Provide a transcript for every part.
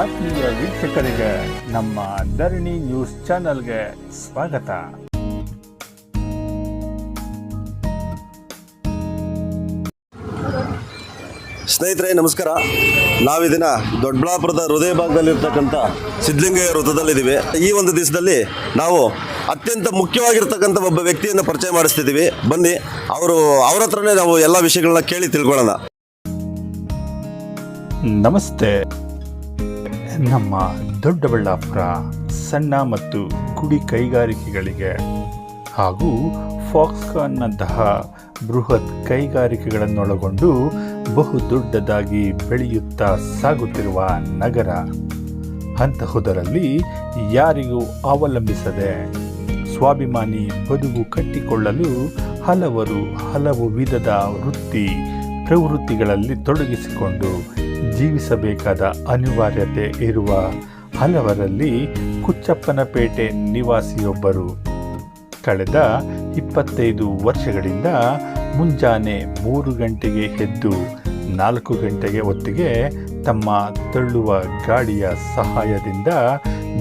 ಆತ್ಮೀಯ ವೀಕ್ಷಕರಿಗೆ ನಮ್ಮ ಧರಣಿ ನ್ಯೂಸ್ ಚಾನೆಲ್ಗೆ ಸ್ವಾಗತ. ಸ್ನೇಹಿತರೆ ನಮಸ್ಕಾರ. ನಾವಿದಿನ ದೊಡ್ಡಬಳ್ಳಾಪುರದ ಹೃದಯ ಭಾಗದಲ್ಲಿರ್ತಕ್ಕಂಥ ಸಿದ್ಧಲಿಂಗಯ್ಯ ವೃತ್ತದಲ್ಲಿದ್ದೀವಿ. ಈ ಒಂದು ದಿವಸದಲ್ಲಿ ನಾವು ಅತ್ಯಂತ ಮುಖ್ಯವಾಗಿರ್ತಕ್ಕಂಥ ಒಬ್ಬ ವ್ಯಕ್ತಿಯನ್ನು ಪರಿಚಯ ಮಾಡಿಸ್ತಿದ್ದೀವಿ. ಬನ್ನಿ ಅವರು ಅವ್ರ ಹತ್ರನೇ ನಾವು ಎಲ್ಲ ವಿಷಯಗಳನ್ನ ಕೇಳಿ ತಿಳ್ಕೊಳ್ಳೋಣ. ನಮಸ್ತೆ. ನಮ್ಮ ದೊಡ್ಡಬಳ್ಳಾಪುರ ಸಣ್ಣ ಮತ್ತು ಗುಡಿ ಕೈಗಾರಿಕೆಗಳಿಗೆ ಹಾಗೂ ಫಾಕ್ಸ್ಕಾನ್ನಂತಹ ಬೃಹತ್ ಕೈಗಾರಿಕೆಗಳನ್ನೊಳಗೊಂಡು ಬಹು ದೊಡ್ಡದಾಗಿ ಬೆಳೆಯುತ್ತಾ ಸಾಗುತ್ತಿರುವ ನಗರ, ಅಂತಹುದರಲ್ಲಿ ಯಾರಿಗೂ ಅವಲಂಬಿಸದೆ ಸ್ವಾಭಿಮಾನಿ ಬದುಕು ಕಟ್ಟಿಕೊಳ್ಳಲು ಹಲವರು ಹಲವು ವಿಧದ ವೃತ್ತಿ ಪ್ರವೃತ್ತಿಗಳಲ್ಲಿ ತೊಡಗಿಸಿಕೊಂಡು ಜೀವಿಸಬೇಕಾದ ಅನಿವಾರ್ಯತೆ ಇರುವ ಹಲವರಲ್ಲಿ ಕುಚ್ಚಪ್ಪನಪೇಟೆ ನಿವಾಸಿಯೊಬ್ಬರು. ಕಳೆದ ಇಪ್ಪತ್ತೈದು ವರ್ಷಗಳಿಂದ ಮುಂಜಾನೆ ಮೂರು ಗಂಟೆಗೆ ಎದ್ದು ನಾಲ್ಕು ಗಂಟೆಗೆ ಹೊತ್ತಿಗೆ ತಮ್ಮ ತಳ್ಳುವ ಗಾಡಿಯ ಸಹಾಯದಿಂದ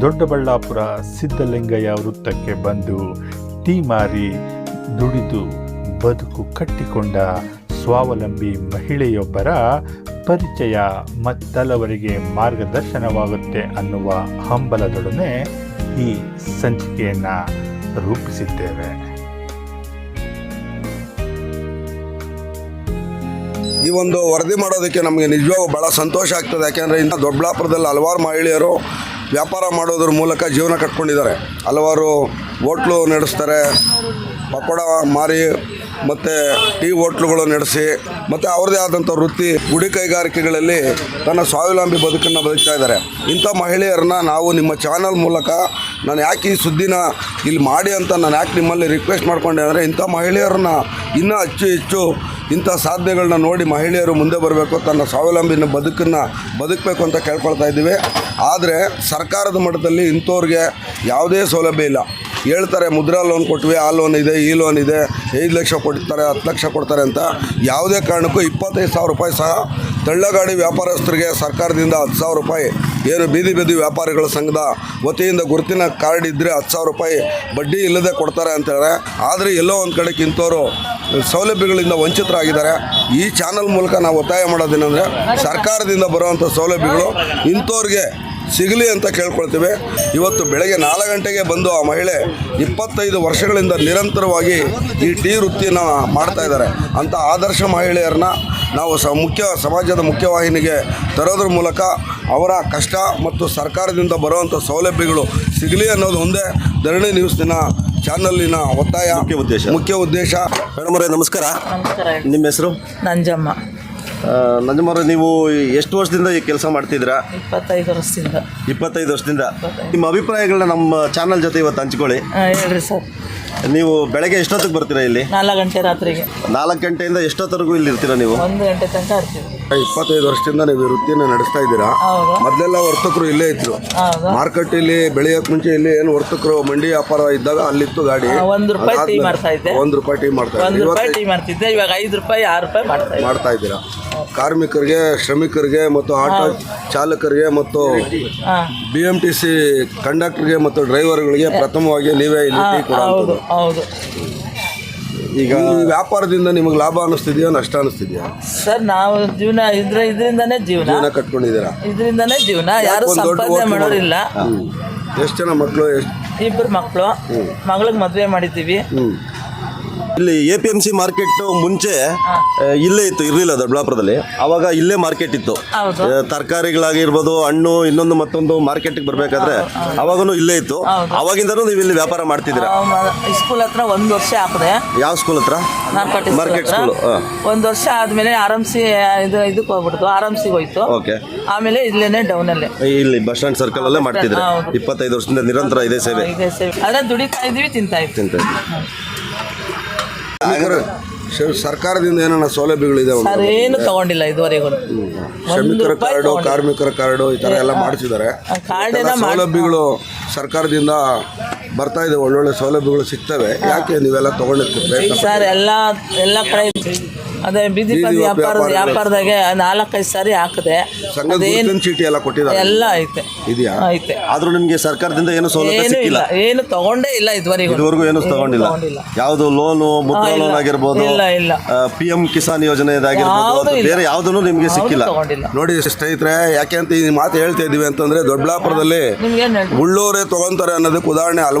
ದೊಡ್ಡಬಳ್ಳಾಪುರ ಸಿದ್ದಲಿಂಗಯ್ಯ ವೃತ್ತಕ್ಕೆ ಬಂದು ಟೀ ಮಾರಿ ದುಡಿದು ಬದುಕು ಕಟ್ಟಿಕೊಂಡ ಸ್ವಾವಲಂಬಿ ಮಹಿಳೆಯೊಬ್ಬರ ಪರಿಚಯ ಮತ್ತಲವರಿಗೆ ಮಾರ್ಗದರ್ಶನವಾಗುತ್ತೆ ಅನ್ನುವ ಹಂಬಲದೊಡನೆ ಈ ಸಂಚಿಕೆಯನ್ನು ರೂಪಿಸಿದ್ದೇವೆ. ಈ ಒಂದು ವರದಿ ಮಾಡೋದಕ್ಕೆ ನಮಗೆ ನಿಜವಾಗೂ ಭಾಳ ಸಂತೋಷ ಆಗ್ತದೆ. ಯಾಕೆಂದರೆ ಇಂಥ ದೊಡ್ಡಬಳ್ಳಾಪುರದಲ್ಲಿ ಹಲವಾರು ಮಹಿಳೆಯರು ವ್ಯಾಪಾರ ಮಾಡೋದ್ರ ಮೂಲಕ ಜೀವನ ಕಟ್ಕೊಂಡಿದ್ದಾರೆ. ಹಲವಾರು ಹೋಟ್ಲು ನಡೆಸ್ತಾರೆ. ಪಕೋಡ ಮಾರಿ ಮತ್ತು ಟೀ ಹೋಟ್ಲುಗಳು ನಡೆಸಿ, ಮತ್ತು ಅವ್ರದ್ದೇ ಆದಂಥ ವೃತ್ತಿ ಗುಡಿ ಕೈಗಾರಿಕೆಗಳಲ್ಲಿ ತನ್ನ ಸ್ವಾವಲಂಬಿ ಬದುಕನ್ನು ಬದುಕ್ತಾ ಇದ್ದಾರೆ. ಇಂಥ ಮಹಿಳೆಯರನ್ನ ನಾವು ನಿಮ್ಮ ಚಾನಲ್ ಮೂಲಕ ನಾನು ಯಾಕೆ ಈ ಸುದ್ದಿನ ಇಲ್ಲಿ ಮಾಡಿ ಅಂತ ನಾನು ಯಾಕೆ ನಿಮ್ಮಲ್ಲಿ ರಿಕ್ವೆಸ್ಟ್ ಮಾಡ್ಕೊಂಡೆ ಅಂದರೆ ಇಂಥ ಮಹಿಳೆಯರನ್ನ ಇನ್ನೂ ಹೆಚ್ಚು ಹೆಚ್ಚು ಇಂಥ ಸಾಧನೆಗಳನ್ನ ನೋಡಿ ಮಹಿಳೆಯರು ಮುಂದೆ ಬರಬೇಕು, ತನ್ನ ಸ್ವಾವಲಂಬಿನ ಬದುಕನ್ನು ಬದುಕಬೇಕು ಅಂತ ಕೇಳ್ಕೊಳ್ತಾ ಇದ್ದೀವಿ. ಆದರೆ ಸರ್ಕಾರದ ಮಟ್ಟದಲ್ಲಿ ಇಂಥವ್ರಿಗೆ ಯಾವುದೇ ಸೌಲಭ್ಯ ಇಲ್ಲ. ಹೇಳ್ತಾರೆ, ಮುದ್ರಾ ಲೋನ್ ಕೊಟ್ವಿ, ಆ ಲೋನ್ ಇದೆ, ಈ ಲೋನ್ ಇದೆ, ಐದು ಲಕ್ಷ ಕೊಡ್ತಾರೆ, ಹತ್ತು ಲಕ್ಷ ಕೊಡ್ತಾರೆ ಅಂತ ಯಾವುದೇ ಕಾರಣಕ್ಕೂ ಇಪ್ಪತ್ತೈದು ಸಾವಿರ ರೂಪಾಯಿ ಸಹ ತಳ್ಳಗಾಡಿ ವ್ಯಾಪಾರಸ್ಥರಿಗೆ ಸರ್ಕಾರದಿಂದ ಹತ್ತು ಸಾವಿರ ರೂಪಾಯಿ, ಏನು ಬೀದಿ ಬೀದಿ ವ್ಯಾಪಾರಿಗಳ ಸಂಘದ ವತಿಯಿಂದ ಗುರುತಿನ ಕಾರ್ಡ್ ಇದ್ದರೆ ಹತ್ತು ಸಾವಿರ ರೂಪಾಯಿ ಬಡ್ಡಿ ಇಲ್ಲದೆ ಕೊಡ್ತಾರೆ ಅಂತೇಳಿ ಆದರೆ ಎಲ್ಲೋ ಒಂದು ಕಡೆ ಕಿಂತವರು ಸೌಲಭ್ಯಗಳಿಂದ ವಂಚಿತರಾಗಿದ್ದಾರೆ. ಈ ಚಾನಲ್ ಮೂಲಕ ನಾವು ಒತ್ತಾಯ ಮಾಡೋದೇನೆಂದರೆ, ಸರ್ಕಾರದಿಂದ ಬರುವಂಥ ಸೌಲಭ್ಯಗಳು ಇಂಥವ್ರಿಗೆ ಸಿಗಲಿ ಅಂತ ಕೇಳ್ಕೊಳ್ತೇವೆ. ಇವತ್ತು ಬೆಳಗ್ಗೆ ನಾಲ್ಕು ಗಂಟೆಗೆ ಬಂದು ಆ ಮಹಿಳೆ ಇಪ್ಪತ್ತೈದು ವರ್ಷಗಳಿಂದ ನಿರಂತರವಾಗಿ ಈ ಟೀ ವೃತ್ತಿನ ಮಾಡ್ತಾ ಇದ್ದಾರೆ. ಅಂಥ ಆದರ್ಶ ಮಹಿಳೆಯರನ್ನ ನಾವು ಸ ಮುಖ್ಯ ಸಮಾಜದ ಮುಖ್ಯವಾಹಿನಿಗೆ ತರೋದ್ರ ಮೂಲಕ ಅವರ ಕಷ್ಟ ಮತ್ತು ಸರ್ಕಾರದಿಂದ ಬರುವಂಥ ಸೌಲಭ್ಯಗಳು ಸಿಗಲಿ ಅನ್ನೋದು ಒಂದೇ ಧರಣಿ ನ್ಯೂಸ್ನ ಚಾನಲ್ಲಿನ ಒತ್ತಾಯ. ಮುಖ್ಯ ಉದ್ದೇಶ. ಮುಖ್ಯ ಉದ್ದೇಶ. ಮೇಡಮ್ ಅವರೇ ನಮಸ್ಕಾರ. ನಮಸ್ಕಾರ. ನಿಮ್ಮ ಹೆಸರು? ನಂಜಮ್ಮ. ನಂಜಮ್ಮವ್ರೆ ನೀವು ಎಷ್ಟು ವರ್ಷದಿಂದ ಈ ಕೆಲಸ ಮಾಡ್ತಿದ್ದೀರಾ? ಇಪ್ಪತ್ತೈದು ವರ್ಷದಿಂದ. ಇಪ್ಪತ್ತೈದು ವರ್ಷದಿಂದ. ನಿಮ್ಮ ಅಭಿಪ್ರಾಯಗಳನ್ನ ನಮ್ಮ ಚಾನಲ್ ಜೊತೆ ಇವತ್ತು ಹಂಚ್ಕೊಳ್ಳಿ. ಹೇಳ್ರಿ ಸರ್. ನೀವು ಬೆಳಗ್ಗೆ ಎಷ್ಟೊತ್ತಿಗೆ ಬರ್ತೀರಾ ಇಲ್ಲಿ? ನಾಲ್ಕು ಗಂಟೆ ರಾತ್ರಿಗೆ. ನಾಲ್ಕು ಗಂಟೆಯಿಂದ ಎಷ್ಟೊತ್ತರೆಗೂ ಇಲ್ಲಿ ಇರ್ತೀರಾ ನೀವು? ಒಂದು ಗಂಟೆ ತನಕ ಇರ್ತೀವಿ. ಇಪ್ಪತ್ತೈದು ವರ್ಷದಿಂದ ನೀವು ವೃತ್ತಿಯನ್ನು ನಡೆಸ್ತಾ ಇದ್ದೀರಾ? ಹೌದು. ಮೊದಲೆಲ್ಲ ವರ್ತಕರು ಇಲ್ಲೇ ಇದ್ರು. ಹೌದು. ಮಾರ್ಕೆಟಲ್ಲಿ ಬೆಳೆಯೋಕೆ ಮುಂಚೆ ಇಲ್ಲಿ ಏನು ವರ್ತಕರು ಮಂಡಿ ವ್ಯಾಪಾರ ಇದ್ದಾಗ ಅಲ್ಲಿತ್ತು ಗಾಡಿ. ಒಂದು ರೂಪಾಯಿ ಟೀ ಅದಾದ್ಮೇಲೆ ಮಾಡ್ತಾ ಇದ್ದೆ. ಒಂದು ರೂಪಾಯಿ ಟೀ ಮಾಡ್ತಾ ಒಂದು ಇದ್ದೀರಾ ರೂಪಾಯಿ ಇವತ್ತು ಟೀ ಮಾಡ್ತಿದ್ದೆ ಇವಾಗ ಐದು ರೂಪಾಯಿ ಆರು ರೂಪಾಯಿ ಮಾಡ್ತಾ ಮಾಡ್ತಾ ಇದ್ದೀರಾ? ಕಾರ್ಮಿಕರಿಗೆ ಶ್ರಮಿಕರಿಗೆ ಮತ್ತು ಆಟೋ ಚಾಲಕರಿಗೆ ಮತ್ತು ಬಿ ಎಂ ಟಿ ಸಿ ಕಂಡಕ್ಟರ್ಗೆ ಮತ್ತು ಡ್ರೈವರ್ಗಳಿಗೆ ಪ್ರಥಮವಾಗಿ ನೀವೇ ಇಲ್ಲಿ ಟೀ ಹೌದು ಕೊಡೋದು ಹೌದು. ಈಗ ಈ ವ್ಯಾಪಾರದಿಂದ ನಿಮಗೆ ಲಾಭ ಅನಿಸ್ತಿದೆಯಾ ನಷ್ಟ ಅನಿಸ್ತಿದೆಯಾ ಸರ್ ನಾವು ಜೀವನ ಇದ್ರ ಇದರಿಂದನೇ ಜೀವನ. ಜೀವನ ಕಟ್ಕೊಂಡಿದ್ದೀರಾ? ಇದರಿಂದನೇ ಜೀವನ. ಯಾರು ಒಂದ್ ದೊಡ್ಡ ಸಂಪಾದನೆ ಮಾಡೋರಿಲ್ಲ ಎಷ್ಟು ಜನ ಮಕ್ಕಳು ಎಷ್ಟು? ಇಬ್ಬರು ಮಕ್ಕಳು ಮಗಳಿಗೆ ಮದುವೆ ಮಾಡಿದ್ದೀವಿ. ಇಲ್ಲಿ A P M C market ಮುಂಚೆ ಇಲ್ಲೇ ಇತ್ತು ಇರಲಿಲ್ಲ ದೊಡ್ಡಬಳ್ಳಾಪುರದಲ್ಲಿ ಅವಾಗ ಇಲ್ಲೇ ಮಾರ್ಕೆಟ್ ಇತ್ತು. ತರಕಾರಿಗಳಾಗಿರ್ಬೋದು ಹಣ್ಣು ಇನ್ನೊಂದು ಮತ್ತೊಂದು ಮಾರ್ಕೆಟ್ಗೆ ಬರಬೇಕಾದ್ರೆ ಅವಾಗನು ಇಲ್ಲೇ ಇತ್ತು. ಅವಾಗಿಂದನೂ ನೀವು ಇಲ್ಲಿ ವ್ಯಾಪಾರ ಮಾಡ್ತಿದ್ದೀರಾ? ಸ್ಕೂಲ್ ಹತ್ರ ಒಂದು ವರ್ಷ ಆಗ್ತದೆ ಯಾವ ಸ್ಕೂಲ್ ಹತ್ರ? ಮಾರ್ಕೆಟ್ ಸ್ಕೂಲ್ ಒಂದು ವರ್ಷ ಆದ್ಮೇಲೆ ಆರಾಮ್ಸಿ ಇದು ಇದಕ್ಕೆ ಹೋಗ್ಬಿಡ್ತು. ಆರಾಮ್ಸಿಗೆ ಹೋಯ್ತು. ಓಕೆ ಆಮೇಲೆ ಇಲ್ಲೇನೆ ಡೌನಲ್ಲಿ ಇಲ್ಲಿ ಬಸ್ ಸ್ಟ್ಯಾಂಡ್ ಸರ್ಕಲ್ ಅಲ್ಲೇ ಮಾಡ್ತಿದ್ರೆ. ಇಪ್ಪತ್ತೈದು ವರ್ಷದಿಂದ ನಿರಂತರ ಇದೇ ಸೇವೆ. ಇದೆ ಸೇವೆ. ಅದ್ರ ದುಡಿತಾ ಇದೀವಿ. ತಿಂತಾ ಸರ್ಕಾರದಿಂದ ಏನನ್ನ ಸೌಲಭ್ಯಗಳಿದೆ ಸರ್ ಏನು ತಗೊಂಡಿಲ್ಲ ಇದುವರೆಗೂ. ಶ್ರಮಿಕರ ಕಾರ್ಡು ಕಾರ್ಮಿಕರ ಕಾರ್ಡು ಈ ತರ ಎಲ್ಲ ಮಾಡಿಸಿದ್ದಾರೆ ಆ ಕಾರ್ಡ್ ಏನೋ ಸೌಲಭ್ಯಗಳು ಸರ್ಕಾರದಿಂದ ಬರ್ತಾ ಇದೆ ಒಳ್ಳೊಳ್ಳೆ ಸೌಲಭ್ಯಗಳು ಸಿಗ್ತವೆ. ಯಾಕೆ ನೀವೆಲ್ಲ ತಗೊಂಡಿರ್ತೀವಿ ಪ್ರಯತ್ನ ಸರ್ ಎಲ್ಲ ಎಲ್ಲ ಕಡೆ ಅದೇ ಬೀದಿ ಬದಿ ವ್ಯಾಪಾರ. ವ್ಯಾಪಾರದಾಗೆ ನಾಲ್ಕೈದು ಸಾರಿ ಹಾಕಿದೆ ಸಂಘದ ಅದೇನು ಗುರುತಿನ ಚೀಟಿ ಎಲ್ಲ ಕೊಟ್ಟಿದ್ದಾರೆ. ಎಲ್ಲ ಐತೆ. ಇದೆಯಾ? ಐತೆ. ಆದ್ರೂ ನಿಮ್ಗೆ ಸರ್ಕಾರದಿಂದ ಏನು ಸೌಲಭ್ಯ ಏನು ಸಿಕ್ಕಿಲ್ಲ? ಇಲ್ಲ. ಏನು ತಗೊಂಡೇ ಇಲ್ಲ ಇದುವರೆಗೂ. ಇದುವರೆಗೂ ಏನು ತಗೊಂಡಿಲ್ಲ? ತಗೊಂಡಿಲ್ಲ. ಯಾವುದು ಲೋನು ಮುದ್ರಾ ಇಲ್ಲ. ಲೋನ್ ಆಗಿರ್ಬೋದು ಇಲ್ಲ, ಇಲ್ಲ. ಪಿ ಎಂ ಕಿಸಾನ್ ಯೋಜನೆ ಇದಾಗಿರ್ಬೋದು ಯಾವ್ದೂ ಅದು ಇಲ್ಲ. ಬೇರೆ ಯಾವ್ದನ್ನು ನಿಮ್ಗೆ ಸಿಕ್ಕಿಲ್ಲ. ತಗೊಂಡಿಲ್ಲ. ನೋಡಿ ಸ್ನೇಹಿತರೆ ಯಾಕೆ ಅಂತ ಈ ಮಾತು ಹೇಳ್ತಾ ಇದೀವಿ ಅಂತಂದ್ರೆ ದೊಡ್ಡಬಳ್ಳಾಪುರದಲ್ಲಿ ನಿಮ್ಗೆ ಏನು ಹೇಳ್ತೀನಿ ಉಳ್ಳೋರೇ ತಗೊಂತಾರೆ ಅನ್ನೋದಕ್ಕೆ ಉದಾಹರಣೆ ಹಲವು